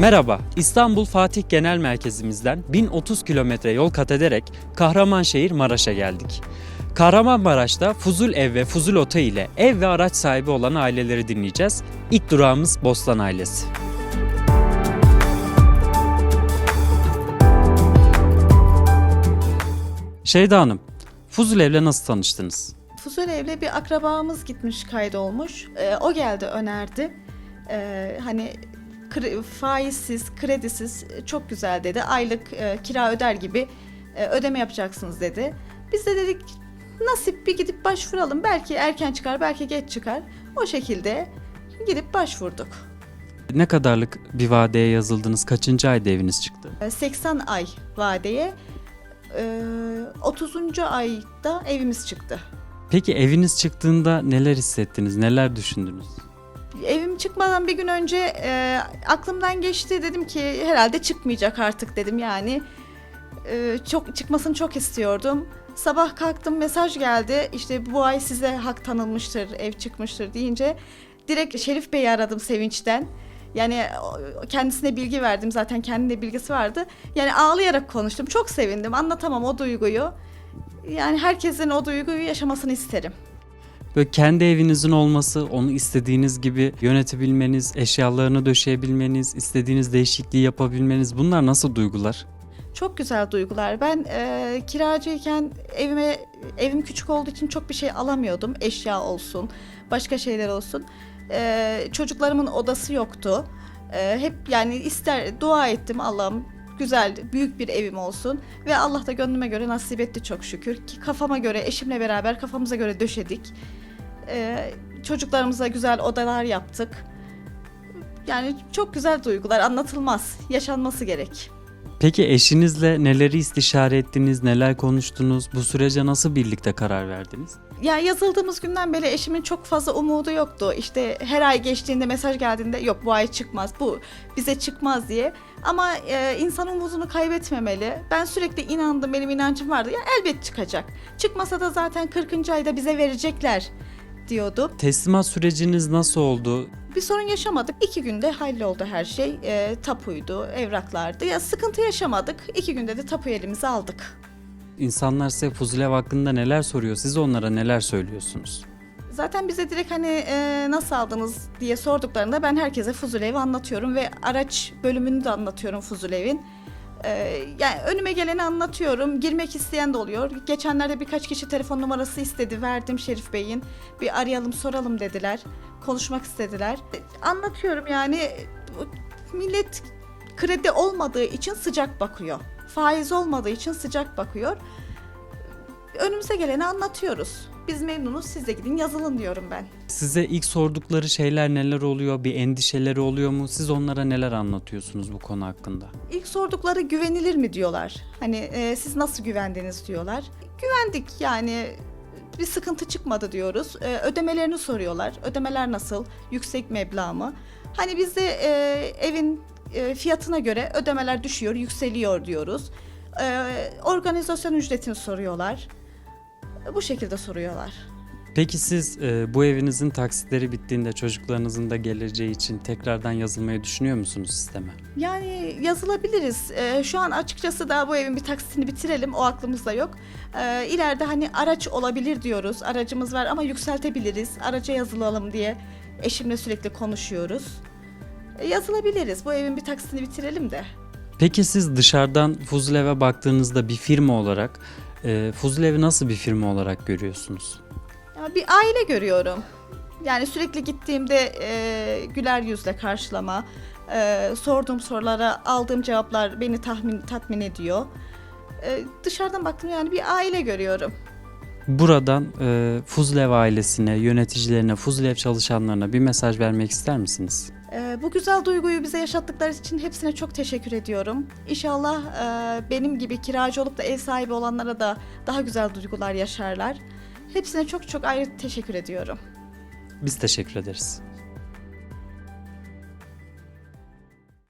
Merhaba, İstanbul Fatih Genel Merkezimizden 1030 kilometre yol kat ederek Kahramanşehir Maraş'a geldik. Kahramanmaraş'ta Fuzul Ev ve Fuzul Oto ile ev ve araç sahibi olan aileleri dinleyeceğiz. İlk durağımız Bostan ailesi. Şeyda Hanım, Fuzul Ev'le nasıl tanıştınız? Fuzulev'le bir akrabamız gitmiş kaydolmuş. Ee, o geldi önerdi. Ee, hani faizsiz, kredisiz e, çok güzel dedi. Aylık e, kira öder gibi e, ödeme yapacaksınız dedi. Biz de dedik nasip bir gidip başvuralım. Belki erken çıkar, belki geç çıkar. O şekilde gidip başvurduk. Ne kadarlık bir vadeye yazıldınız? Kaçıncı ayda eviniz çıktı? Ee, 80 ay vadeye e, 30. ayda evimiz çıktı. Peki eviniz çıktığında neler hissettiniz? Neler düşündünüz? Evim çıkmadan bir gün önce e, aklımdan geçti dedim ki herhalde çıkmayacak artık dedim yani E, çok çıkmasını çok istiyordum. Sabah kalktım mesaj geldi işte bu ay size hak tanınmıştır ev çıkmıştır deyince direkt Şerif Bey'i aradım sevinçten. Yani kendisine bilgi verdim zaten kendinde bilgisi vardı. Yani ağlayarak konuştum çok sevindim anlatamam o duyguyu. Yani herkesin o duyguyu yaşamasını isterim. Böyle kendi evinizin olması, onu istediğiniz gibi yönetebilmeniz, eşyalarını döşeyebilmeniz, istediğiniz değişikliği yapabilmeniz bunlar nasıl duygular? Çok güzel duygular. Ben e, kiracıyken evime evim küçük olduğu için çok bir şey alamıyordum. Eşya olsun, başka şeyler olsun. E, çocuklarımın odası yoktu. E, hep yani ister dua ettim Allah'ım güzel büyük bir evim olsun ve Allah da gönlüme göre nasip etti çok şükür ki kafama göre eşimle beraber kafamıza göre döşedik. E, çocuklarımıza güzel odalar yaptık. Yani çok güzel duygular anlatılmaz, yaşanması gerek. Peki eşinizle neleri istişare ettiniz, neler konuştunuz? Bu sürece nasıl birlikte karar verdiniz? Ya yazıldığımız günden beri eşimin çok fazla umudu yoktu. İşte her ay geçtiğinde mesaj geldiğinde yok bu ay çıkmaz, bu bize çıkmaz diye. Ama e, insan umudunu kaybetmemeli. Ben sürekli inandım, benim inancım vardı. Ya elbet çıkacak. Çıkmasa da zaten 40. ayda bize verecekler diyordum. Teslimat süreciniz nasıl oldu? Bir sorun yaşamadık. İki günde halloldu her şey. E, tapuydu, evraklardı. Ya sıkıntı yaşamadık. İki günde de tapuyu elimize aldık. İnsanlar size Fuzulev hakkında neler soruyor? Siz onlara neler söylüyorsunuz? Zaten bize direkt hani e, nasıl aldınız diye sorduklarında ben herkese Fuzulev'i anlatıyorum ve araç bölümünü de anlatıyorum Fuzulev'in. E, yani önüme geleni anlatıyorum. Girmek isteyen de oluyor. Geçenlerde birkaç kişi telefon numarası istedi. Verdim Şerif Bey'in. Bir arayalım soralım dediler. Konuşmak istediler. Anlatıyorum yani millet kredi olmadığı için sıcak bakıyor. Faiz olmadığı için sıcak bakıyor. Önümüze geleni anlatıyoruz. Biz memnunuz siz de gidin yazılın diyorum ben. Size ilk sordukları şeyler neler oluyor? Bir endişeleri oluyor mu? Siz onlara neler anlatıyorsunuz bu konu hakkında? İlk sordukları güvenilir mi diyorlar. Hani e, siz nasıl güvendiniz diyorlar. Güvendik yani bir sıkıntı çıkmadı diyoruz. E, ödemelerini soruyorlar. Ödemeler nasıl? Yüksek meblağ mı? Hani biz de e, evin e, fiyatına göre ödemeler düşüyor, yükseliyor diyoruz. E, organizasyon ücretini soruyorlar. Bu şekilde soruyorlar. Peki siz e, bu evinizin taksitleri bittiğinde çocuklarınızın da geleceği için tekrardan yazılmayı düşünüyor musunuz sisteme? Yani yazılabiliriz. Ee, şu an açıkçası daha bu evin bir taksitini bitirelim. O aklımızda yok. Ee, ileride hani araç olabilir diyoruz. Aracımız var ama yükseltebiliriz. Araca yazılalım diye eşimle sürekli konuşuyoruz. Ee, yazılabiliriz. Bu evin bir taksitini bitirelim de. Peki siz dışarıdan Fuzulev'e baktığınızda bir firma olarak e, Fuzulev'i nasıl bir firma olarak görüyorsunuz? Ya bir aile görüyorum. Yani sürekli gittiğimde e, güler yüzle karşılama, e, sorduğum sorulara aldığım cevaplar beni tahmin tatmin ediyor. E, dışarıdan baktım yani bir aile görüyorum. Buradan e, Fuzulev ailesine, yöneticilerine, Fuzulev çalışanlarına bir mesaj vermek ister misiniz? Ee, bu güzel duyguyu bize yaşattıkları için hepsine çok teşekkür ediyorum. İnşallah e, benim gibi kiracı olup da ev sahibi olanlara da daha güzel duygular yaşarlar. Hepsine çok çok ayrı teşekkür ediyorum. Biz teşekkür ederiz.